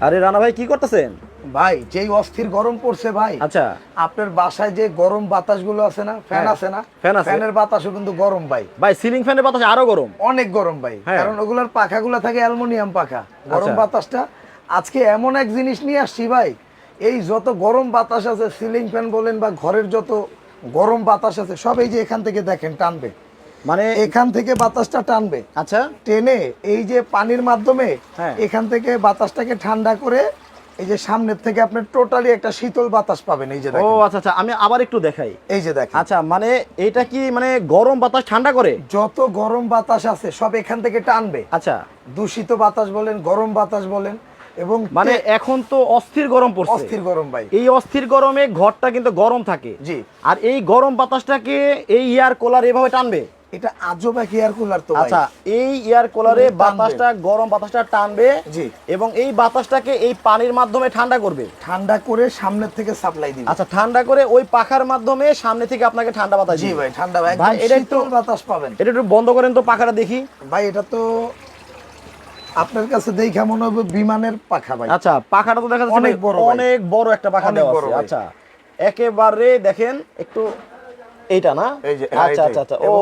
আরে রানা ভাই কি করতেছেন ভাই যেই অস্থির গরম পড়ছে ভাই আচ্ছা আপনার বাসায় যে গরম আছে না ফ্যান হ্যাঁ, আছে না ফ্যান আছে। ফ্যানের বাতাসও কিন্তু গরম ভাই ভাই সিলিং ফ্যানের বাতাস আরও গরম অনেক গরম ভাই হ্যাঁ। কারণ ওগুলোর পাখাগুলো থাকে অ্যালুমিনিয়াম পাখা গরম আচ্ছা। বাতাসটা আজকে এমন এক জিনিস নিয়ে আসছি ভাই এই যত গরম বাতাস আছে সিলিং ফ্যান বলেন বা ঘরের যত গরম বাতাস আছে সব এই যে এখান থেকে দেখেন টানবে মানে এখান থেকে বাতাসটা টানবে। আচ্ছা। টেনে এই যে পানির মাধ্যমে হ্যাঁ। এখান থেকে বাতাসটাকে ঠান্ডা করে এই যে সামনের থেকে আপনি টোটালি একটা শীতল বাতাস পাবেন এই যে ও আচ্ছা আচ্ছা আমি আবার একটু দেখাই। এই যে দেখেন। আচ্ছা মানে এটা কি মানে গরম বাতাস ঠান্ডা করে? যত গরম বাতাস আছে সব এখান থেকে টানবে। আচ্ছা। দূষিত বাতাস বলেন গরম বাতাস বলেন এবং মানে এখন তো অস্থির গরম পড়ছে। অস্থির গরম ভাই। এই অস্থির গরমে ঘরটা কিন্তু গরম থাকে। জি। আর এই গরম বাতাসটাকে এই এয়ার কুলার এভাবে টানবে? এটা আজব এক এয়ার কুলার তো আচ্ছা এই এয়ার কুলারে বাতাসটা গরম বাতাসটা টানবে জি। এবং এই বাতাসটাকে এই পানির মাধ্যমে ঠান্ডা করবে। ঠান্ডা করে সামনের থেকে সাপ্লাই দিবে। আচ্ছা ঠান্ডা করে ওই পাখার মাধ্যমে সামনে থেকে আপনাকে ঠান্ডা বাতাস জি ভাই ঠান্ডা ভাই। এটা একটু- বাতাস পাবেন। এটা একটু বন্ধ করেন তো পাখাটা দেখি। ভাই এটা তো আপনার কাছে দেখা মনে হবে বিমানের পাখা ভাই। আচ্ছা পাখাটা তো দেখা যাচ্ছে অনেক বড় অনেক বড় একটা পাখা দেওয়া আছে। আচ্ছা একেবারে দেখেন একটু এইটা না? এই যে, হ্যাঁ, আচ্ছা আচ্ছা আচ্ছা। ও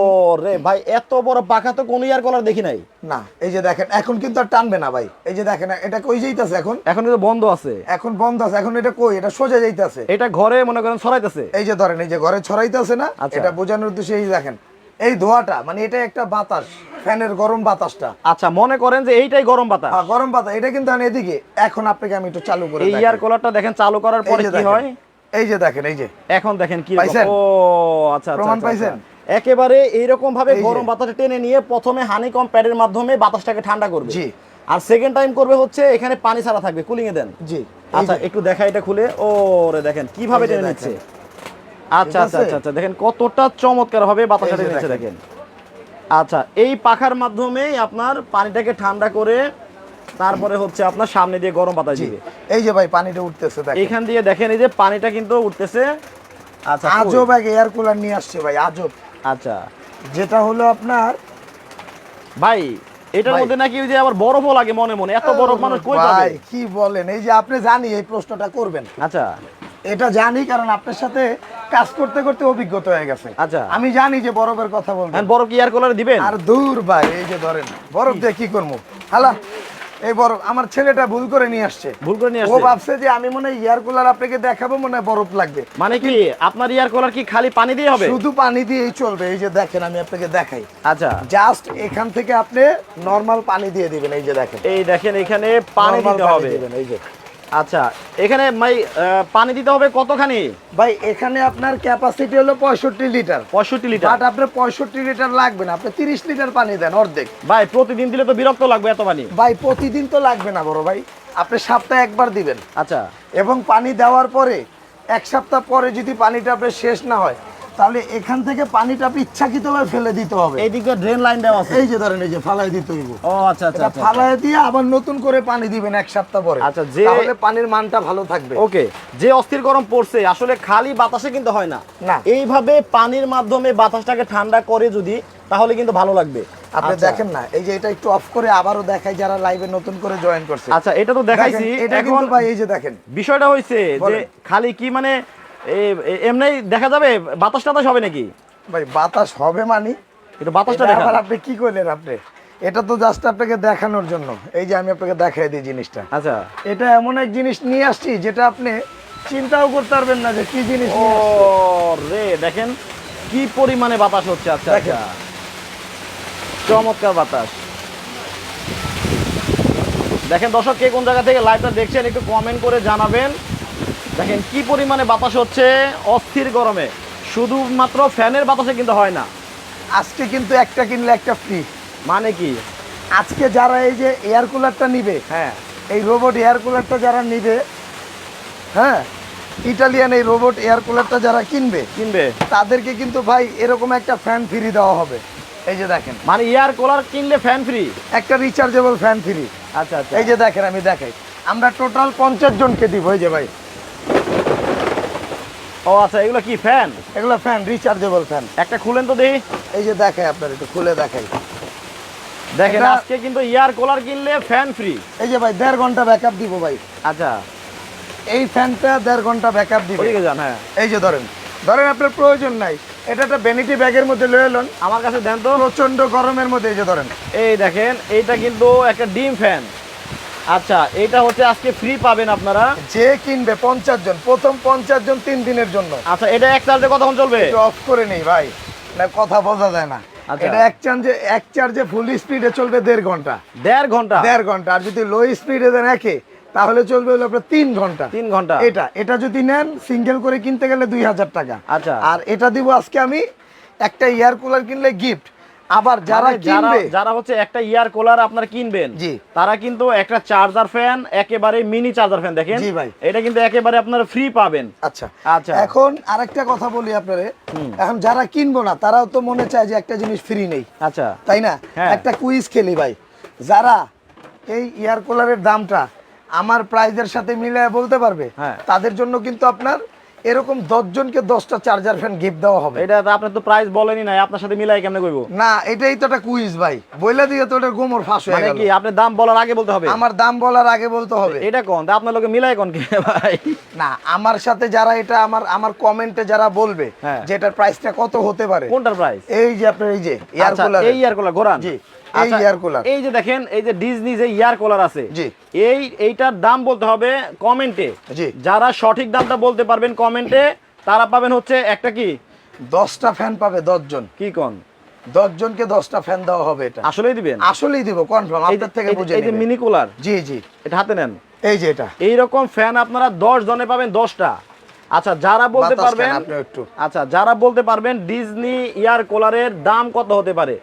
রে ভাই এত বড় পাখা তো কোন ইয়ার কলার দেখি নাই। না এই যে দেখেন এখন কিন্তু আর টানবে না ভাই। এই যে দেখেন এটা কই যাইতাছে এখন? এখন কিন্তু বন্ধ আছে। এখন বন্ধ আছে এখন এটা কই? এটা সোজা যাইতাছে। এটা ঘরে মনে করেন ছড়াইতেছে। এই যে ধরেন এই যে ঘরে ছড়াইতেছে না আচ্ছা। এটা বোঝানোর উদ্দেশ্যে এই দেখেন এই ধোয়াটা মানে এটা একটা বাতাস ফ্যানের গরম বাতাসটা। আচ্ছা মনে করেন যে এইটাই গরম বাতাস। হ্যাঁ গরম বাতাস এটা কিন্তু এদিকে এখন আপনাকে আমি একটু চালু করে এই। ইয়ার কলারটা দেখেন চালু করার পরে কি হয়? এই যে দেখেন এই যে। এখন দেখেন কি ও আচ্ছা আচ্ছা, প্রমাণ আচ্ছা পাইছেন? আচ্ছা। একেবারে এইরকম ভাবে গরম বাতাসটা টেনে নিয়ে প্রথমে হানিকম প্যাডের মাধ্যমে বাতাসটাকে ঠান্ডা করবে। জি। আর সেকেন্ড টাইম করবে হচ্ছে এখানে পানি ছাড়া থাকবে কুলিং এ দেন। জি। আচ্ছা একটু দেখা এটা খুলে। ও রে দেখেন কীভাবে টেনে নিচ্ছে? আচ্ছা আচ্ছা আচ্ছা দেখেন কতটা চমৎকার ভাবে বাতাসটা টেনে নিচ্ছে দেখেন। দেখেন। আচ্ছা এই পাখার মাধ্যমেই আপনার পানিটাকে ঠান্ডা করে তারপরে হচ্ছে আপনার সামনে দিয়ে গরম বাতাস দিবে। এই যে ভাই পানিটা উঠতেছে দেখেন। এইখান দিয়ে দেখেন এই যে পানিটা কিন্তু উঠতেছে। আচ্ছা আজব এক এয়ার কুলার নিয়ে আসছে ভাই আজব। আচ্ছা। যেটা হলো আপনার ভাই এটার মধ্যে নাকি ওই যে আবার বরফও লাগে মনে মনে। এত বরফ মানুষ কই পাবে? ভাই কি বলেন? এই যে আপনি জানি এই প্রশ্নটা করবেন। আচ্ছা। এটা জানি কারণ আপনার সাথে কাজ করতে করতে অভিজ্ঞতা হয়ে গেছে। আচ্ছা। আমি জানি যে বরফের কথা বলবেন। বরফ কি এয়ার কুলারে দিবেন? আর দূর ভাই এই যে ধরেন বরফ দিয়ে কি করব? হালা এই বরফ আমার ছেলেটা ভুল করে নিয়ে আসছে। ভুল করে নিয়ে ও ভাবছে যে আমি মনে এয়ার কুলার আপনাকে দেখাবো মনে হয় বরফ লাগবে। মানে কি আপনার এয়ার কুলার কি খালি পানি দিয়ে হবে? শুধু পানি দিয়েই চলবে এই যে দেখেন আমি আপনাকে দেখাই। আচ্ছা। জাস্ট এখান থেকে আপনি নরমাল পানি দিয়ে দিবেন এই যে দেখেন। এই দেখেন এখানে পানি দিতে হবে। এই যে। আচ্ছা এখানে ভাই পানি দিতে হবে কতখানি? ভাই এখানে আপনার ক্যাপাসিটি হলো পঁয়ষট্টি লিটার। পঁয়ষট্টি লিটার। বাট আপনার পঁয়ষট্টি লিটার লাগবে না আপনি তিরিশ লিটার পানি দেন অর্ধেক। ভাই প্রতিদিন দিলে তো বিরক্ত লাগবে এত পানি। ভাই প্রতিদিন তো লাগবে না বড় ভাই আপনি সপ্তাহে একবার দিবেন। আচ্ছা। এবং পানি দেওয়ার পরে এক সপ্তাহ পরে যদি পানিটা আপনার শেষ না হয় তাহলে এখান থেকে পানিটা আপনি ইচ্ছাকৃতভাবে ফেলে দিতে হবে। এই দিকে ড্রেন লাইন দেওয়া আছে। এই যে ধরেন এই যে ফালাই দিতে হইব। ও আচ্ছা আচ্ছা আচ্ছা ফালাই দিয়ে আবার নতুন করে পানি দিবেন এক সপ্তাহ পরে। আচ্ছা, যে- তাহলে পানির মানটা ভালো থাকবে। ওকে যে অস্থির গরম পড়ছে আসলে খালি বাতাসে কিন্তু হয় না। না। এইভাবে পানির মাধ্যমে বাতাসটাকে ঠান্ডা করে যদি তাহলে কিন্তু ভালো লাগবে। আপনি আচ্ছা। দেখেন না এই যে এটা একটু অফ করে আবারও দেখাই যারা লাইভে নতুন করে জয়েন করছে। আচ্ছা এটা তো দেখাইছি এটা কিন্তু ভাই এই যে দেখেন। বিষয়টা হয়েছে যে খালি কি মানে এমনি দেখা যাবে বাতাস টাতাস হবে নাকি? ভাই বাতাস হবে মানি। একটু বাতাসটা এটা দেখা আপনি কি করলেন আপনি? এটা তো জাস্ট আপনাকে দেখানোর জন্য। এই যে আমি আপনাকে দেখাই দিই জিনিসটা। আচ্ছা। এটা এমন এক জিনিস নিয়ে আসছি যেটা আপনি চিন্তাও করতে পারবেন না যে কি জিনিস ও রে দেখেন কি পরিমাণে বাতাস হচ্ছে। আচ্ছা। আচ্ছা। চমৎকার বাতাস। দেখেন দর্শক কে কোন জায়গা থেকে লাইভটা দেখছেন একটু কমেন্ট করে জানাবেন। দেখেন কি পরিমাণে বাতাস হচ্ছে অস্থির গরমে। শুধুমাত্র ফ্যানের বাতাসে কিন্তু হয় না। আজকে কিন্তু একটা কিনলে একটা ফ্রি মানে কি? আজকে যারা এই যে এয়ার কুলারটা নিবে হ্যাঁ। এই রোবট এয়ার কুলারটা যারা নিবে হ্যাঁ ইটালিয়ান এই রোবট এয়ার কুলারটা যারা কিনবে কিনবে। তাদেরকে কিন্তু ভাই এরকম একটা ফ্যান ফ্রি দেওয়া হবে। এই যে দেখেন। মানে এয়ার কুলার কিনলে ফ্যান ফ্রি একটা রিচার্জেবল ফ্যান ফ্রি আচ্ছা আচ্ছা। এই যে দেখেন আমি দেখাই। আমরা টোটাল পঞ্চাশ জনকে দিব এই যে ভাই। ও আচ্ছা এগুলো কি ফ্যান? এগুলো ফ্যান রিচার্জেবল ফ্যান। একটা খুলেন তো দেখি। এই যে দেখাই আপনার একটু খুলে দেখাই দেখেন আজকে কিন্তু ইয়ার কুলার কিনলে ফ্যান ফ্রি এই যে ভাই দেড় ঘণ্টা ব্যাকআপ দিব ভাই। আচ্ছা। এই ফ্যানটা দেড় ঘণ্টা ব্যাকআপ দিবে। ওদিকে যান হ্যাঁ। এই যে ধরেন ধরেন আপনার প্রয়োজন নাই। এটা একটা বেনিটি ব্যাগের মধ্যে লয়ে এলেন আমার কাছে দেন তো। প্রচণ্ড গরমের মধ্যে এই যে ধরেন। এই দেখেন এইটা কিন্তু একটা ডিম ফ্যান আচ্ছা এটা হচ্ছে আজকে ফ্রি পাবেন আপনারা। যে কিনবে পঞ্চাশ জন প্রথম পঞ্চাশ জন তিন দিনের জন্য। আচ্ছা এটা এক চার্জে কতক্ষণ চলবে? অফ করে নেই ভাই না কথা বোঝা যায় না। আচ্ছা। এটা এক চার্জে এক চার্জে ফুল স্পিডে চলবে দেড় ঘণ্টা। দেড় ঘণ্টা? দেড় ঘণ্টা আর যদি লো স্পিডে দেন একে তাহলে চলবে হলো আপনার তিন ঘণ্টা। তিন ঘণ্টা। এটা এটা যদি নেন সিঙ্গেল করে কিনতে গেলে দুই হাজার টাকা। আচ্ছা। আর এটা দিব আজকে আমি একটা এয়ার কুলার কিনলে গিফট আবার যারা মানে কিনবে যারা হচ্ছে একটা ইয়ার কুলার আপনারা কিনবেন জি। তারা কিন্তু একটা চার্জার ফ্যান একেবারে মিনি চার্জার ফ্যান দেখেন জি ভাই। এটা কিন্তু একেবারে আপনারা ফ্রি পাবেন আচ্ছা আচ্ছা। এখন আরেকটা কথা বলি আপনারে এখন যারা কিনবো না তারাও তো মনে চায় যে একটা জিনিস ফ্রি নেই আচ্ছা তাই না হ্যাঁ। একটা কুইজ খেলি ভাই যারা এই এয়ার কুলারের দামটা আমার প্রাইজের সাথে মিলে বলতে পারবে হ্যাঁ। তাদের জন্য কিন্তু আপনার এরকম দশজনকে দশটা চার্জার ফ্যান গিফট দেওয়া হবে। এটা আপনার তো প্রাইস বলেনি নাই আপনার সাথে মিলাই কেমনে কইবো না এটাই তো একটা কুইজ ভাই। বইলা দিয়ে তো ওটা গোমর ফাঁস হয়ে মানে গেল। কি আপনি দাম বলার আগে বলতে হবে? আমার দাম বলার আগে বলতে হবে। এটা কোন? তা আপনার লোকে মিলাই কোন কি? ভাই। না আমার সাথে যারা এটা আমার আমার কমেন্টে যারা বলবে হ্যাঁ। যে এটার প্রাইসটা কত হতে পারে। কোনটার প্রাইস এই যে আপনার এই যে এয়ার আচ্ছা, কুলার এই ইয়ার কুলার ঘোরান। জি, এই আচ্ছা, ear cooler। এই যে দেখেন এই যে ডিজনি যে ইয়ার কুলার আছে জি। এই এইটার দাম বলতে হবে কমেন্টে জি। যারা সঠিক দামটা বলতে পারবেন কমেন্টে তারা পাবেন হচ্ছে একটা কি? দশটা ফ্যান পাবে দশজন। কি কোন? দশজনকে দশটা ফ্যান দেওয়া হবে এটা। আসলেই দিবেন? আসলেই দিব কনফার্ম আপনার থেকে বুঝে এই যে মিনি কুলার জি জি। এটা হাতে নেন। এই যে এটা। এইরকম ফ্যান আপনারা দশ জনে পাবেন দশটা। আচ্ছা যারা বলতে পারবেন। আচ্ছা যারা বলতে পারবেন ডিজনি ইয়ার কুলারের দাম কত হতে পারে?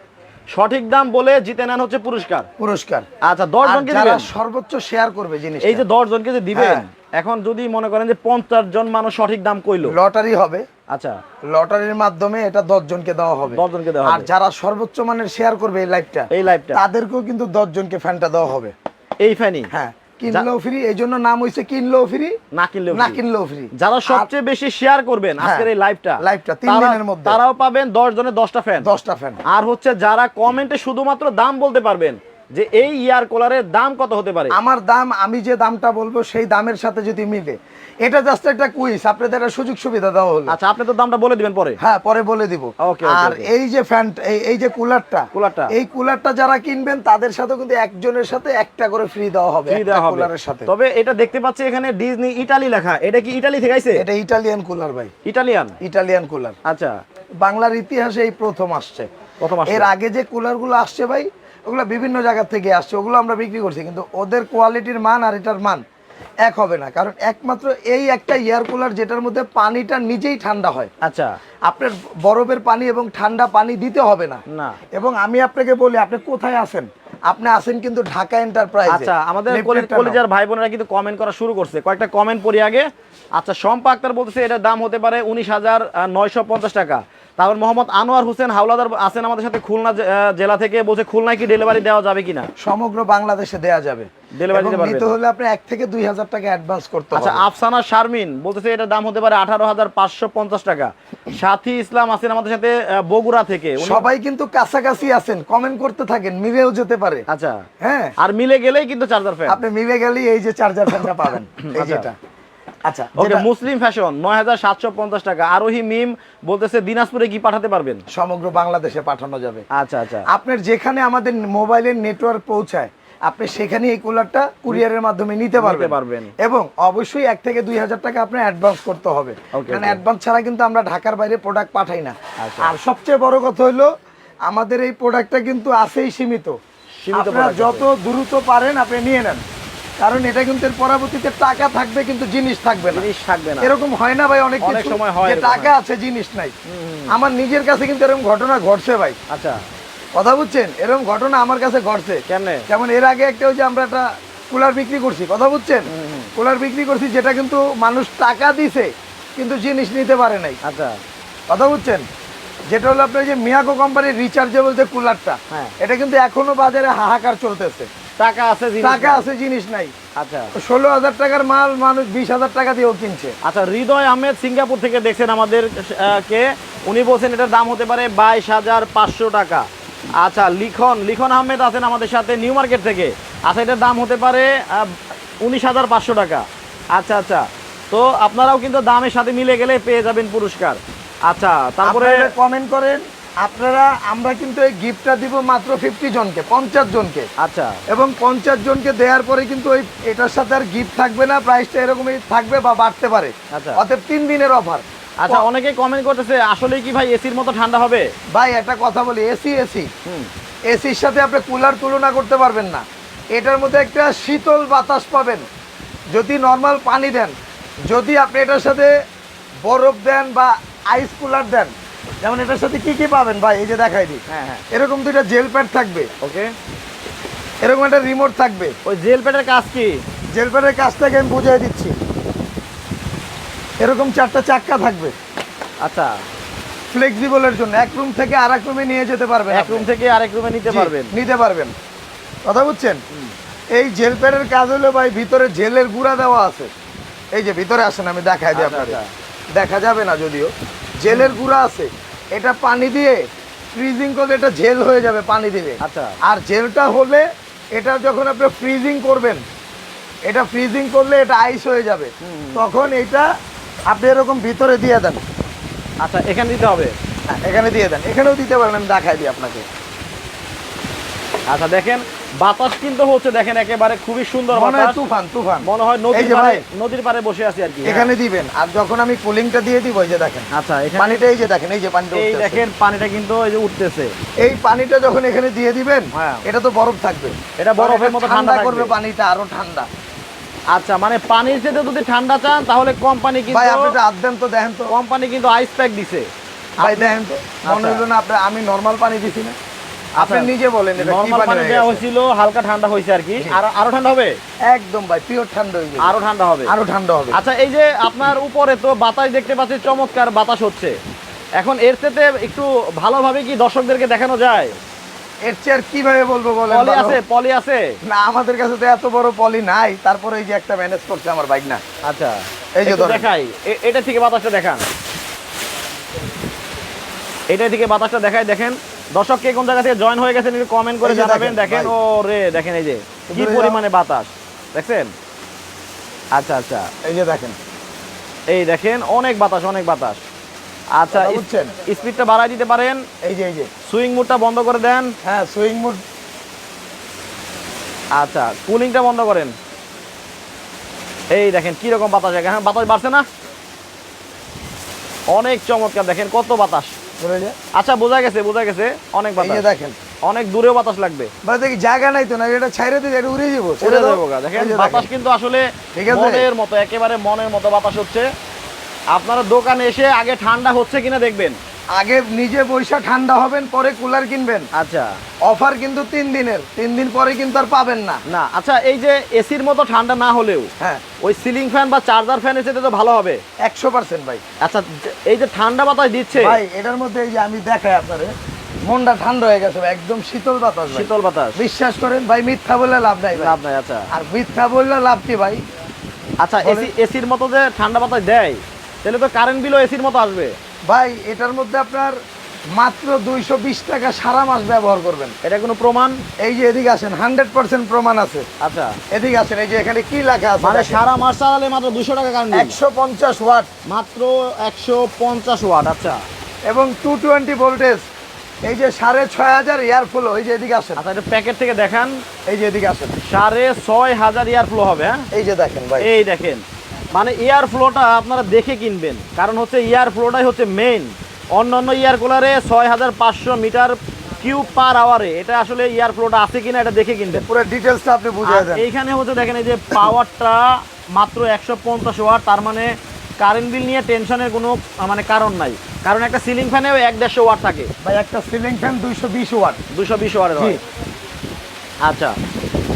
সঠিক দাম বলে জিতে নেন হচ্ছে পুরস্কার। পুরস্কার। আচ্ছা দশ জনকে সর্বোচ্চ শেয়ার করবে জিনিস এই যে দশ জনকে যে দিবেন হ্যাঁ। এখন যদি মনে করেন যে পঞ্চাশ জন মানুষ সঠিক দাম কইলো। লটারি হবে। আচ্ছা। লটারির মাধ্যমে এটা দশ জনকে দেওয়া হবে। 10 জনকে দেওয়া আর। যারা সর্বোচ্চ মানের শেয়ার করবে এই লাইভটা এই লাইভটা তাদেরকেও কিন্তু দশ জনকে ফ্যানটা দেওয়া হবে। এই ফ্যানি হ্যাঁ। কিনলেও ফ্রি এই জন্য নাম হইছে কিনলেও ফ্রি না কিনলেও না। কিনলেও ফ্রি যারা সবচেয়ে বেশি শেয়ার করবেন হ্যাঁ, আজকের এই লাইভটা লাইভটা তিন দিনের মধ্যে। তারাও পাবেন দশ জনের দশটা ফ্যান দশটা ফ্যান আর হচ্ছে যারা কমেন্টে শুধুমাত্র দাম বলতে পারবেন যে এই ইয়ার কুলারের দাম কত হতে পারে? আমার দাম আমি যে দামটা বলব সেই দামের সাথে যদি মিলে। এটা জাস্ট একটা কুইজ আপনাদের একটা সুযোগ সুবিধা দেওয়া হলো। আচ্ছা আপনি তো দামটা বলে দিবেন পরে। হ্যাঁ পরে বলে দিব। আর এই যে ফ্যান এই যে কুলারটা কুলারটা। এই কুলারটা যারা কিনবেন তাদের সাথে কিন্তু একজনের সাথে একটা করে ফ্রি দেওয়া হবে কুলারের সাথে। তবে এটা দেখতে পাচ্ছি এখানে ডিজনি ইটালি লেখা। এটা কি ইটালি থেকে আইছে? এটা ইটালিয়ান কুলার ভাই। ইটালিয়ান ইটালিয়ান কুলার আচ্ছা। বাংলার ইতিহাসে এই প্রথম আসছে। প্রথম আসছে। এর আগে যে কুলারগুলো আসছে ভাই ওগুলো বিভিন্ন জায়গা থেকে আসছে ওগুলো আমরা বিক্রি করছি কিন্তু ওদের কোয়ালিটির মান আর এটার মান এক হবে না। কারণ একমাত্র এই একটা এয়ার কুলার যেটার মধ্যে পানিটা নিজেই ঠান্ডা হয়। আচ্ছা। আপনার বরফের পানি এবং ঠান্ডা পানি দিতে হবে না। না। এবং আমি আপনাকে বলি আপনি কোথায় আছেন? আপনি আছেন কিন্তু ঢাকা এন্টারপ্রাইজ আচ্ছা আমাদের কলি- কলিজার ভাই বোনেরা কিন্তু কমেন্ট করা শুরু করছে। কয়েকটা কমেন্ট পড়ি আগে। আচ্ছা শম্পা আক্তার বলতেছে এটার দাম হতে পারে উনিশ হাজার নয়শো পঞ্চাশ টাকা। তারপর মোহাম্মদ আনোয়ার হোসেন হাওলাদার আছেন আমাদের সাথে খুলনা জেলা থেকে। বলছে খুলনায় কি ডেলিভারি দেওয়া যাবে কিনা? সমগ্র বাংলাদেশে দেয়া যাবে। Delivery দিতে পারবেন। হলে আপনি এক থেকে দুই হাজার টাকা অ্যাডভান্স করতে আচ্ছা আফসানা শারমিন বলতেছে এটার দাম হতে পারে আঠারো হাজার পাঁচশো পঞ্চাশ টাকা। সাথী ইসলাম আছেন আমাদের সাথে বগুড়া থেকে। সবাই কিন্তু কাছাকাছি আছেন কমেন্ট করতে থাকেন মিলেও যেতে পারে। আচ্ছা। হ্যাঁ। আর মিলে গেলেই কিন্তু চার্জার ফ্যান আপনি মিলে গেলেই এই যে চার্জার ফ্যানটা পাবেন এই আচ্ছা। যেটা। আচ্ছা যেটা মুসলিম ফ্যাশন নয় হাজার সাতশো পঞ্চাশ টাকা। আরোহী মিম বলতেছে দিনাজপুরে কি পাঠাতে পারবেন? সমগ্র বাংলাদেশে পাঠানো যাবে। আচ্ছা আচ্ছা। আপনার যেখানে আমাদের মোবাইলের নেটওয়ার্ক পৌঁছায় আপনি সেখানে এই কুলারটা কুরিয়ারের মাধ্যমে নিতে পারবেন। পারবেন। এবং অবশ্যই এক থেকে দুই হাজার টাকা আপনার অ্যাডভান্স করতে হবে। কারণ অ্যাডভান্স ছাড়া কিন্তু আমরা ঢাকার বাইরে প্রোডাক্ট পাঠাই না। আচ্ছা। আর সবচেয়ে বড় কথা হলো আমাদের এই প্রোডাক্টটা কিন্তু আছেই সীমিত। সীমিত আপনারা যত দ্রুত পারেন আপনি নিয়ে নেন। কারণ এটা কিন্তু এর পরবর্তীতে টাকা থাকবে কিন্তু জিনিস থাকবে না। জিনিস থাকবে না। এরকম হয় না ভাই অনেক কিছু। সময় হয় যে টাকা আছে জিনিস নাই। আমার নিজের কাছে কিন্তু এরকম ঘটনা ঘটছে ভাই। আচ্ছা। কথা বুঝছেন? এরকম ঘটনা আমার কাছে ঘটছে। কেমনে? যেমন এর আগে একটা ওই যে আমরা একটা কুলার বিক্রি করছি কথা বুঝছেন? কুলার বিক্রি করছি যেটা কিন্তু মানুষ টাকা দিছে কিন্তু জিনিস নিতে পারে নাই। আচ্ছা। কথা বুঝছেন? যেটা হলো আপনার যে মিয়াকো কোম্পানির রিচার্জেবল যে কুলারটা হ্যাঁ। এটা কিন্তু এখনও বাজারে হাহাকার চলতেছে। টাকা আছে জিনিস টাকা আছে জিনিস নাই। আচ্ছা। ষোলো হাজার টাকার মাল মানুষ বিশ হাজার টাকা দিয়েও কিনছে। আচ্ছা হৃদয় আহমেদ সিঙ্গাপুর থেকে দেখছেন আমাদের কে? উনি বলছেন এটার দাম হতে পারে বাইশ হাজার পাঁচশো টাকা। আচ্ছা লিখন লিখন আহমেদ আছেন আমাদের সাথে নিউ মার্কেট থেকে। আচ্ছা এটার দাম হতে পারে উনিশ হাজার পাঁচশো টাকা। আচ্ছা আচ্ছা। তো আপনারাও কিন্তু দামের সাথে মিলে গেলে পেয়ে যাবেন পুরস্কার। আচ্ছা তারপরে কমেন্ট করেন। আপনারা আমরা কিন্তু এই গিফটটা দিব মাত্র ফিফটি জনকে পঞ্চাশ জনকে। আচ্ছা। এবং পঞ্চাশ জনকে দেওয়ার পরে কিন্তু ওই এটার সাথে আর গিফট থাকবে না প্রাইসটা এরকমই থাকবে বা বাড়তে পারে। আচ্ছা। অতএব তিন দিনের অফার আচ্ছা অনেকে কমেন্ট করতেছে আসলে কি ভাই এসির মতো ঠান্ডা হবে? ভাই একটা কথা বলি এসি এসি হুম। এসির সাথে আপনি কুলার তুলনা করতে পারবেন না। এটার মধ্যে একটা শীতল বাতাস পাবেন। যদি নর্মাল পানি দেন যদি আপনি এটার সাথে বরফ দেন বা আইস কুলার দেন যেমন এটার সাথে কি কি পাবেন ভাই? এই যে দেখাই দিই। হ্যাঁ হ্যাঁ। এরকম দুইটা জেল প্যাড থাকবে। ওকে। এরকম একটা রিমোট থাকবে। ওই জেল প্যাডের কাজ কি? জেল প্যাডের কাজটাকে আমি বুঝিয়ে দিচ্ছি। এরকম চারটা চাক্কা থাকবে। আচ্ছা। ফ্লেক্সিবলের জন্য। এক রুম থেকে আরেক রুমে নিয়ে যেতে পারবেন এক রুম থেকে আরেক রুমে নিতে পারবেন? নিতে পারবেন। কথা বুঝছেন? এই জেল প্যাডের কাজ হলো ভাই ভিতরে জেলের গুঁড়া দেওয়া আছে। এই যে ভিতরে আসেন আমি দেখাই দিই আচ্ছা, আপনাকে আচ্ছা। দেখা যাবে না যদিও। জেলের গুঁড়া আছে এটা পানি দিয়ে ফ্রিজিং করলে এটা জেল হয়ে যাবে পানি দিলে। আচ্ছা। আর জেলটা হলে এটা যখন আপনি ফ্রিজিং করবেন এটা ফ্রিজিং করলে এটা আইস হয়ে যাবে। তখন এটা আপনি এরকম ভিতরে দিয়ে দেন। আচ্ছা এখানে দিতে হবে? হ্যাঁ, এখানে দিয়ে দেন। এখানেও দিতে পারেন আমি দেখাই দিই আপনাকে। আচ্ছা দেখেন বাতাস কিন্তু হচ্ছে দেখেন একেবারে খুবই সুন্দর মনে হয় বাতাস। তুফান তুফান। মনে হয় নদীর পারে নদীর পারে বসে আছি আর কি। এখানে দিবেন। আর যখন আমি কুলিংটা দিয়ে দিব এই যে দেখেন। আচ্ছা এখানে পানিটা এই যে দেখেন এই যে পানিটা এই দেখেন পানিটা কিন্তু এই যে উঠতেছে। এই পানিটা যখন এখানে দিয়ে দিবেন হ্যাঁ। এটা তো বরফ থাকবে। এটা বরফের মতো ঠান্ডা করবে পানিটা আরও ঠান্ডা। আচ্ছা মানে পানির সাথে যদি ঠান্ডা চান তাহলে কোম্পানি কিন্তু ভাই আপনি হাত দেন তো দেখেন তো। কোম্পানি কিন্তু আইস প্যাক দিছে। ভাই দেখেন তো। মনে আচ্ছা। হলো না আপনি আমি নর্মাল পানি দিছি না। আপনি। নিজে বলেন এটা কি পানি দেওয়া হয়েছিল হালকা ঠান্ডা হয়েছে আর কি। আর আরও ঠান্ডা হবে? একদম ভাই পিওর ঠান্ডা হয়ে আরও ঠান্ডা হবে? আরও ঠান্ডা হবে। আচ্ছা এই যে আপনার উপরে তো বাতাস দেখতে পাচ্ছি চমৎকার বাতাস হচ্ছে। এখন এর সাথে একটু ভালোভাবে কি দর্শকদেরকে দেখানো যায়? এর চেয়ে আর কীভাবে বলব বলেন পলি আছে পলি আছে? না আমাদের কাছে তো এত বড় পলি নাই। তারপরে এই যে একটা ম্যানেজ করছে আমার বাইক না। আচ্ছা এই যে দেখাই। এটা থেকে বাতাসটা দেখান। এটা থেকে বাতাসটা দেখাই দেখেন। দর্শক কে কোন জায়গা থেকে জয়েন হয়ে গেছেন একটু কমেন্ট করে জানাবেন। দেখেন, ও রে দেখেন এই যে কি। পরিমাণে বাতাস দেখছেন? আচ্ছা আচ্ছা। এই যে দেখেন। এই দেখেন অনেক বাতাস অনেক বাতাস। আচ্ছা? স্পিডটা বাড়াই দিতে পারেন। এই যে এই যে। সুইং মুডটা বন্ধ করে দেন। হ্যাঁ সুইং মুড আচ্ছা কুলিংটা বন্ধ করেন। এই দেখেন কি রকম বাতাস হ্যাঁ বাতাস বাড়ছে না? অনেক চমৎকার দেখেন কত বাতাস। আচ্ছা বোঝা গেছে বোঝা গেছে অনেক বাতাস। দেখেন। অনেক দূরেও বাতাস লাগবে। মানে দেখি জায়গা নাই তো না এটা ছাইরে দিলে এটা উড়ে যাব উড়ে যাব। দেখেন বাতাস কিন্তু আসলে মনের মতো একেবারে মনের মতো বাতাস হচ্ছে। আপনারা দোকানে এসে আগে ঠান্ডা হচ্ছে কিনা দেখবেন। আগে নিজে বৈশা ঠান্ডা হবেন পরে কুলার কিনবেন। আচ্ছা। অফার কিন্তু তিন দিনের তিন দিন পরে কিন্তু আর পাবেন না। না আচ্ছা এই যে এসির মতো ঠান্ডা না হলেও হ্যাঁ। ওই সিলিং ফ্যান বা চার্জার ফ্যান এসে তো ভালো হবে। একশো পার্সেন্ট ভাই। আচ্ছা এই যে ঠান্ডা বাতাস দিচ্ছে। ভাই এটার মধ্যে এই যে আমি দেখাই আপনারে মনটা ঠান্ডা হয়ে গেছে একদম শীতল বাতাস শীতল বাতাস। বিশ্বাস করেন ভাই মিথ্যা বললে লাভ নাই লাভ নাই আচ্ছা। আর মিথ্যা বললে লাভ কি ভাই? আচ্ছা এসি এসির মতো যে ঠান্ডা বাতাস দেয় তাহলে তো কারেন্ট বিলও এসির মতো আসবে। ভাই এটার মধ্যে আপনার মাত্র দুইশো বিশ টাকা সারা মাস ব্যবহার করবেন। এটা কোনো প্রমাণ? এই যে এদিকে আসেন হান্ড্রেড পার্সেন্ট প্রমাণ আছে। আচ্ছা। এদিকে আসেন এই যে এখানে কি লেখা আছে মানে সারা মাস চালালে মাত্র দুশো টাকা কারণ একশো পঞ্চাশ ওয়াট। মাত্র একশো পঞ্চাশ ওয়াট আচ্ছা। এবং টু টোয়েন্টি ভোল্টেজ এই যে সাড়ে ছয় হাজার এয়ার ফ্লো এই যে এদিকে আসেন। আচ্ছা এটা প্যাকেট থেকে দেখান। এই যে এদিকে আসেন। সাড়ে ছয় হাজার ইয়ার ফ্লো হবে হ্যাঁ? এই যে দেখেন ভাই। এই দেখেন। মানে এয়ার ফ্লোটা আপনারা দেখে কিনবেন। কারণ হচ্ছে এয়ার ফ্লোটাই হচ্ছে মেইন অন্য অন্য এয়ার কুলারে ছয় হাজার পাঁচশো মিটার কিউব পার আওয়ারে এটা আসলে এয়ার ফ্লোটা আছে কিনা এটা দেখে কিনবেন। পুরো ডিটেলসটা আপনি বুঝিয়ে আর দেন এইখানে হচ্ছে দেখেন এই যে পাওয়ারটা মাত্র একশো পঞ্চাশ ওয়াট তার মানে কারেন্ট বিল নিয়ে টেনশনের কোনো মানে কারণ নাই। কারণ একটা সিলিং ফ্যানেও এক দেড়শো ওয়াট থাকে। ভাই একটা সিলিং ফ্যান দুইশো বিশ ওয়াট দুশো বিশ ওয়াটের জি। হয় আচ্ছা।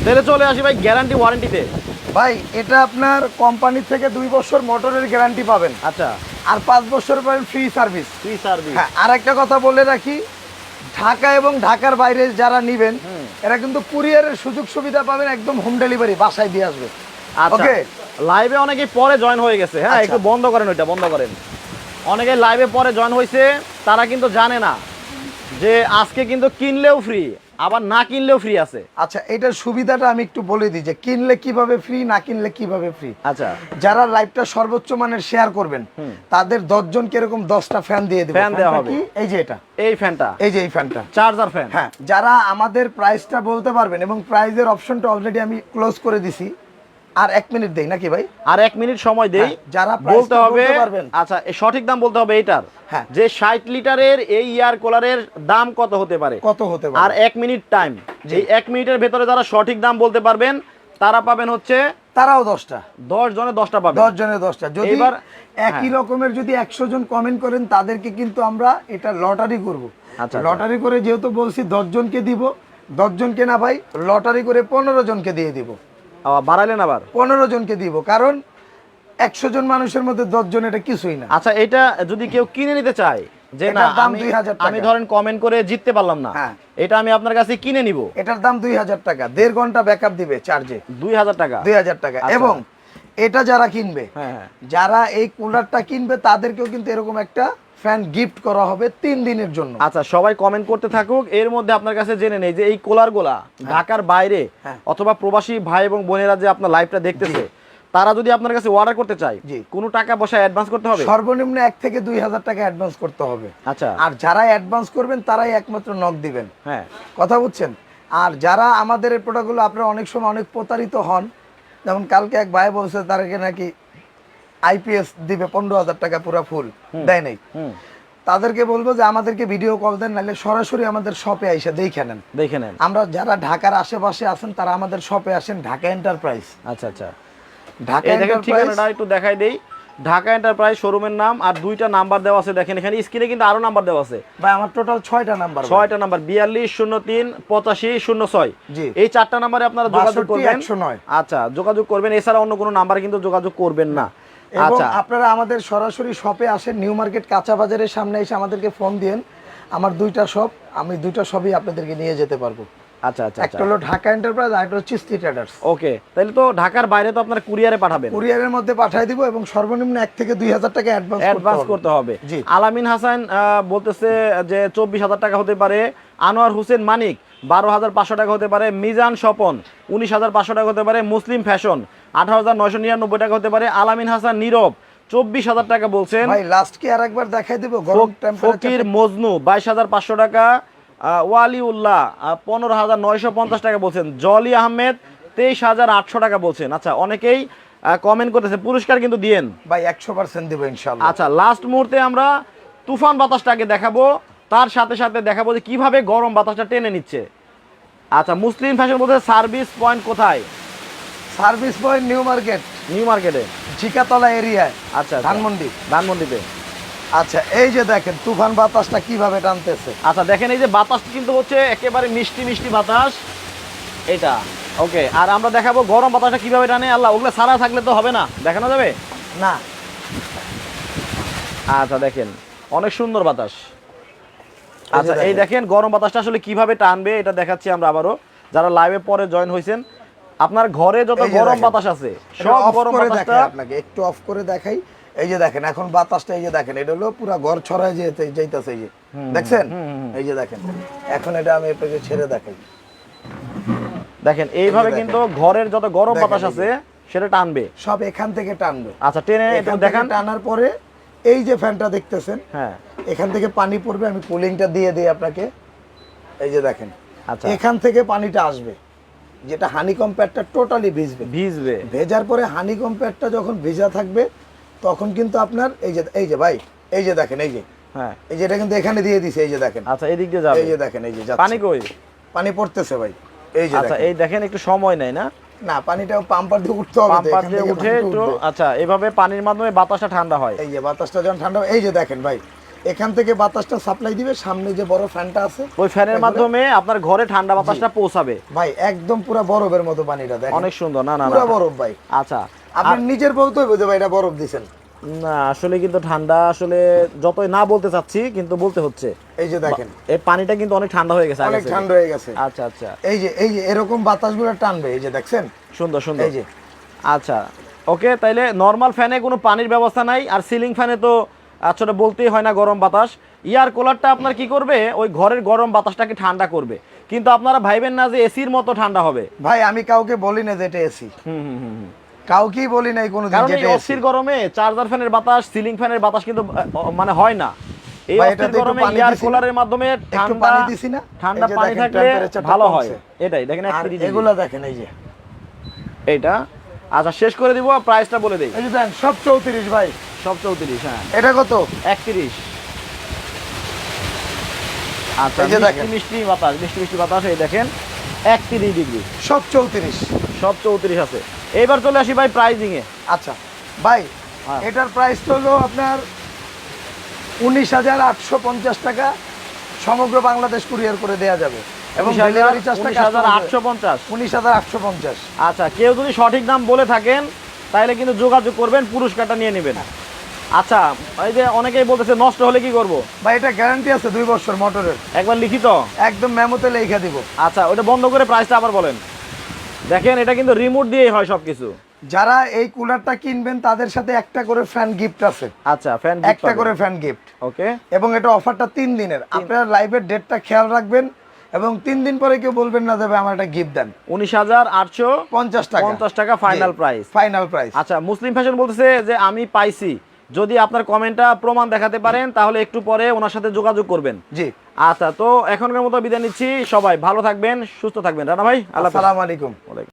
তাহলে চলে আসি ভাই গ্যারান্টি ওয়ারেন্টিতে ভাই এটা আপনার কোম্পানি থেকে দুই বছর মোটরের গ্যারান্টি পাবেন। আচ্ছা। আর পাঁচ বছর পাবেন ফ্রি সার্ভিস ফ্রি সার্ভিস হ্যাঁ আর একটা কথা বলে রাখি ঢাকা এবং ঢাকার বাইরে যারা নিবেন এরা কিন্তু কুরিয়ারের সুযোগ সুবিধা পাবেন একদম হোম ডেলিভারি বাসায় দিয়ে আসবে। আচ্ছা। ওকে লাইভে অনেকে পরে জয়েন হয়ে গেছে। হ্যাঁ আচ্ছা। একটু বন্ধ করেন ওইটা বন্ধ করেন। অনেকে লাইভে পরে জয়েন হয়েছে তারা কিন্তু জানে না যে আজকে কিন্তু কিনলেও ফ্রি আবার না কিনলেও ফ্রি আছে। আচ্ছা এটার সুবিধাটা আমি একটু বলে দিই যে কিনলে কীভাবে ফ্রি না কিনলে কীভাবে ফ্রি আচ্ছা। যারা লাইভটা সর্বোচ্চ মানের শেয়ার করবেন তাদের দশজন কীরকম দশটা ফ্যান দিয়ে দেবে? ফ্যান দেওয়া হবে। কি? এই যে এটা। এই ফ্যানটা এই যে এই ফ্যানটা চার্জার ফ্যান হ্যাঁ যারা আমাদের প্রাইসটা বলতে পারবেন এবং প্রাইজের অপশনটা অলরেডি আমি ক্লোজ করে দিছি আর এক মিনিট দেই নাকি ভাই? আর এক মিনিট সময় দেই। হ্যাঁ, যারা বলতে হবে আচ্ছা সঠিক দাম বলতে হবে এইটার। হ্যাঁ। যে ষাট লিটারের এই ইয়ার কুলারের দাম কত হতে পারে? কত হতে পারে? আর এক মিনিট টাইম। যে এক মিনিটের ভেতরে যারা সঠিক দাম বলতে পারবেন তারা পাবেন হচ্ছে তারাও দশটা। দশ জনে দশটা পাবেন। দশ জনের দশটা। যদি এইবার- একই হ্যাঁ। রকমের যদি একশো জন কমেন্ট করেন তাদেরকে কিন্তু আমরা এটা লটারি করব। আচ্ছা, লটারি করে যেহেতু বলছি দশ জনকে দিব। দশ জনকে না ভাই লটারি করে পনেরো জনকে দিয়ে দিব। বাড়াইলেন আবার? পনেরো জনকে দিব কারণ একশো জন মানুষের মধ্যে দশ জন এটা কিছুই না। আচ্ছা এটা যদি কেউ কিনে নিতে চায় যে না আমি 2000 টাকা। আমি ধরেন কমেন্ট করে জিততে পারলাম না হ্যাঁ। এটা আমি আপনার কাছে কিনে নিব। এটার দাম দুই হাজার টাকা দেড় ঘণ্টা ব্যাকআপ দিবে চার্জে দুই হাজার টাকা? দুই হাজার টাকা। আচ্ছা। এবং এটা যারা কিনবে হ্যাঁ হ্যাঁ। যারা এই কুলারটা কিনবে তাদেরকেও কিন্তু এরকম একটা ফ্যান গিফট করা হবে তিন দিনের জন্য। আচ্ছা সবাই কমেন্ট করতে থাকুক। এর মধ্যে আপনার কাছে জেনে নেই যে এই কোলার গোলা ঢাকার বাইরে হ্যাঁ। অথবা প্রবাসী ভাই এবং বোনেরা যে আপনার লাইভটা দেখতেছে তারা যদি আপনার কাছে অর্ডার করতে চায়। কোনো টাকা পয়সা অ্যাডভান্স করতে হবে? সর্বনিম্ন এক থেকে দুই হাজার টাকা অ্যাডভান্স করতে হবে। আচ্ছা। আর যারা অ্যাডভান্স করবেন তারাই একমাত্র নক দিবেন। হ্যাঁ। কথা বুঝছেন? আর যারা আমাদের এই প্রোডাক্টগুলো আপনারা অনেক সময় অনেক প্রতারিত হন যেমন কালকে এক ভাই বলছে তাদেরকে নাকি আইপিএস দিবে পনেরো হাজার টাকা পুরো ফুল দেয় নাই। তাদেরকে বলব যে আমাদেরকে ভিডিও কল দেন নাহলে সরাসরি আমাদের শপে এসে দেখে নেন। দেখে নেন। আমরা যারা ঢাকার আশেপাশে আছেন তারা আমাদের শপে আসেন ঢাকা এন্টারপ্রাইজ আচ্ছা আচ্ছা। ঢাকা ঠিকানাটা একটু দেখাই দেই। ঢাকা এন্টারপ্রাইজ শোরুমের নাম আর দুইটা নাম্বার দেওয়া আছে দেখেন এখানে স্ক্রিনে কিন্তু আরও নাম্বার দেওয়া আছে। ভাই আমার টোটাল ছয়টা নাম্বার ছয়টা নাম্বার বিয়াল্লিশ শূন্য তিন পঁচাশি শূন্য ছয়। এই চারটা নাম্বারে আপনারা যোগাযোগ করবেন। 109 আচ্ছা যোগাযোগ করবেন। এছাড়া অন্য কোনো নাম্বার কিন্তু যোগাযোগ করবেন না। এবং আচ্ছা। আপনারা আমাদের সরাসরি শপে আসেন নিউ মার্কেট কাঁচা বাজারের সামনে এসে আমাদেরকে ফোন দিয়েন। আমার দুইটা শপ আমি দুইটা শপই আপনাদেরকে নিয়ে যেতে পারব। আচ্ছা আচ্ছা একটা হলো ঢাকা এন্টারপ্রাইজ আর একটা হচ্ছে চিস্তি ট্রেডার্স ওকে তাহলে তো ঢাকার বাইরে তো আপনার কুরিয়ারে পাঠাবেন। কুরিয়ারের মধ্যে পাঠিয়ে দিব এবং সর্বনিম্ন এক থেকে দুই হাজার টাকা অ্যাডভান্স অ্যাডভান্স করতে হবে। আলামিন হাসান বলতেছে যে চব্বিশ হাজার টাকা হতে পারে। আনোয়ার হোসেন মানিক বারো হাজার পাঁচশো টাকা হতে পারে। মিজান স্বপন উনিশ হাজার পাঁচশো টাকা হতে পারে। মুসলিম ফ্যাশন আঠারো হাজার নয়শো নিরানব্বই টাকা হতে পারে। আলামিন হাসান নীরব চব্বিশ হাজার টাকা বলছেন। ভাই লাস্ট কি আর একবার দেখাই দিব? ফকির মজনু বাইশ হাজার পাঁচশো টাকা। ওয়ালিউল্লাহ পনেরো হাজার নয়শো পঞ্চাশ টাকা বলছেন। জলি আহমেদ তেইশ হাজার আটশো টাকা বলছেন। আচ্ছা অনেকেই কমেন্ট করতেছে পুরস্কার কিন্তু দিয়েন। ভাই একশো পার্সেন্ট দিব ইনশাল্লাহ আচ্ছা লাস্ট মুহূর্তে আমরা তুফান বাতাসটাকে দেখাবো। তার সাথে সাথে দেখাবো যে কীভাবে গরম বাতাসটা টেনে নিচ্ছে। আচ্ছা মুসলিম ফ্যাশন বলতে সার্ভিস পয়েন্ট কোথায়? Service point new market new মার্কেটে ঝিকাতলা এরিয়ায় আচ্ছা আচ্ছা। ধানমন্ডি। ধানমন্ডিতে। আচ্ছা এই যে দেখেন তুফান বাতাসটা কীভাবে টানতেছে? আচ্ছা দেখেন এই যে বাতাস কিন্তু হচ্ছে একেবারে মিষ্টি মিষ্টি বাতাস। এটা ওকে আর আমরা দেখাবো গরম বাতাসটা কীভাবে টানে। আল্লাহ ওগুলো সারা থাকলে তো হবে না। দেখানো যাবে? না। আচ্ছা দেখেন অনেক সুন্দর বাতাস। আচ্ছা এই দেখেন। গরম বাতাসটা আসলে কীভাবে টানবে এটা দেখাচ্ছি আমরা আবারও। যারা লাইভে পরে জয়েন হয়েছেন আপনার ঘরে যত গরম বাতাস আছে সব গরম বাতাসটা আপনাকে একটু অফ করে দেখাই। এই যে দেখেন এখন বাতাসটা এই যে দেখেন এটা হলো পুরো ঘর ছড়ায় যেতে যাইতাছে এই যে। দেখছেন? এই যে দেখেন এখন এটা আমি আপনাকে ছেড়ে দেখাই। দেখেন এইভাবে কিন্তু ঘরের যত গরম বাতাস আছে সেটা টানবে। সব এখান থেকে টানবে। আচ্ছা টেনে থেকে দেখান। টানার পরে এই যে ফ্যানটা দেখতেছেন হ্যাঁ। এখান থেকে পানি পড়বে আমি কুলিংটা দিয়ে দিই আপনাকে। এই যে দেখেন আচ্ছা। এখান থেকে পানিটা আসবে যেটা হানি কম্প্যাটটা টোটালি ভিজবে। ভিজবে। ভেজার পরে হানি কম্প্যাটটা যখন ভেজা থাকবে তখন কিন্তু আপনার এই যে এই যে ভাই এই যে দেখেন এই যে হ্যাঁ। এই যে এটা কিন্তু এখানে দিয়ে দিছে এই যে দেখেন। আচ্ছা এদিক দিয়ে যাবে। এই যে দেখেন এই যে। পানি কই? পানি পড়তেছে ভাই এই যে আচ্ছা এই দেখেন একটু সময় নেই না? না পানিটাও পাম্পার দিয়ে উঠতে হবে পাম্পার দিয়ে উঠে একটু আচ্ছা এভাবে পানির মাধ্যমে বাতাসটা ঠান্ডা হয়। এই যে বাতাসটা যখন ঠান্ডা এই যে দেখেন ভাই এখান থেকে বাতাসটা সাপ্লাই দিবে সামনে যে বড় ফ্যানটা আছে ওই ফ্যানের মাধ্যমে আপনার ঘরে ঠান্ডা বাতাসটা পৌঁছাবে। ভাই একদম পুরো বরফের মতো পানিটা দেখেন। অনেক সুন্দর না না না পুরো বরফ ভাই। আচ্ছা আপনি নিজের বলতে হইবে যে ভাই এটা বরফ দিছেন। না আসলে কিন্তু ঠান্ডা আসলে যতই না বলতে চাচ্ছি কিন্তু বলতে হচ্ছে। এই যে দেখেন। এই পানিটা কিন্তু অনেক ঠান্ডা হয়ে গেছে অনেক ঠান্ডা হয়ে গেছে। আচ্ছা আচ্ছা। এই যে এই যে এরকম বাতাসগুলো টানবে এই যে দেখছেন? সুন্দর সুন্দর। এই যে। আচ্ছা। ওকে তাইলে নর্মাল ফ্যানে কোনো পানির ব্যবস্থা নাই আর সিলিং ফ্যানে তো আসলে বলতেই হয় না গরম বাতাস। ইয়ার কুলারটা আপনার কি করবে? ওই ঘরের গরম বাতাসটাকে ঠান্ডা করবে। কিন্তু আপনারা ভাইবেন না যে এসির মতো ঠান্ডা হবে। ভাই আমি কাউকে বলি না যে এটা এসি হুম হুম হুম। কাউকেই বলি নাই কোনোদিন কারণ এই অস্থির গরমে চার্জার ফ্যানের বাতাস সিলিং ফ্যানের বাতাস কিন্তু মানে হয় না। এই অস্থির গরমে এয়ার কুলারের মাধ্যমে ঠান্ডা পানি দিছি না? ঠান্ডা পানি থাকলে ভালো হয়। এটাই দেখেন এগুলা দেখেন এই যে। এইটা। আচ্ছা শেষ করে দিব প্রাইসটা বলে দেই। এই যে দেখেন সব চৌত্রিশ ভাই। সব চৌত্রিশ হ্যাঁ। এটা কত? একত্রিশ। আচ্ছা এই যে দেখেন। মিষ্টি বাতাস মিষ্টি মিষ্টি বাতাস এই দেখেন একত্রিশ ডিগ্রি। সব চৌত্রিশ। সব চৌত্রিশ আছে। এইবার চলে আসি ভাই প্রাইজিং এ। আচ্ছা ভাই হ্যাঁ। এটার প্রাইস তো হলো আপনার উনিশ হাজার আটশো পঞ্চাশ টাকা। সমগ্র বাংলাদেশ কুরিয়ার করে দেওয়া যাবে। এবং ডেলিভারি চার্জটা পঞ্চাশ। উনিশ হাজার আটশো পঞ্চাশ। আচ্ছা কেউ যদি সঠিক দাম বলে থাকেন তাহলে কিন্তু যোগাযোগ করবেন পুরস্কারটা নিয়ে নেবেন। আচ্ছা এই যে অনেকেই বলতেছে নষ্ট হলে কি করব? ভাই এটা গ্যারান্টি আছে দুই বছর মোটরের একবার লিখিত একদম মেমোতে লেখা দিব। আচ্ছা ওটা বন্ধ করে প্রাইসটা আবার বলেন। দেখেন এটা কিন্তু রিমোট দিয়েই হয় সবকিছু। যারা এই কুলারটা কিনবেন তাদের সাথে একটা করে ফ্যান গিফট আছে। আচ্ছা ফ্যান একটা করে ফ্যান গিফট ওকে এবং এটা অফারটা তিন দিনের। আপনারা লাইভের ডেটটা খেয়াল রাখবেন এবং তিন দিন পরে কেউ বলবেন না যাবে আমার একটা গিফট দেন। উনিশ হাজার আটশো পঞ্চাশ টাকা। পঞ্চাশ টাকা ফাইনাল প্রাইস ফাইনাল প্রাইস আচ্ছা মুসলিম ফ্যাশন বলতেছে যে আমি পাইছি। যদি আপনার কমেন্টটা প্রমাণ দেখাতে পারেন তাহলে একটু পরে ওনার সাথে যোগাযোগ করবেন। জি। আচ্ছা তো এখনকার মতো বিদায় নিচ্ছি। সবাই ভালো থাকবেন সুস্থ থাকবেন। রানা ভাই আল্লাহ আলাইকুম। ওয়ালাইকুম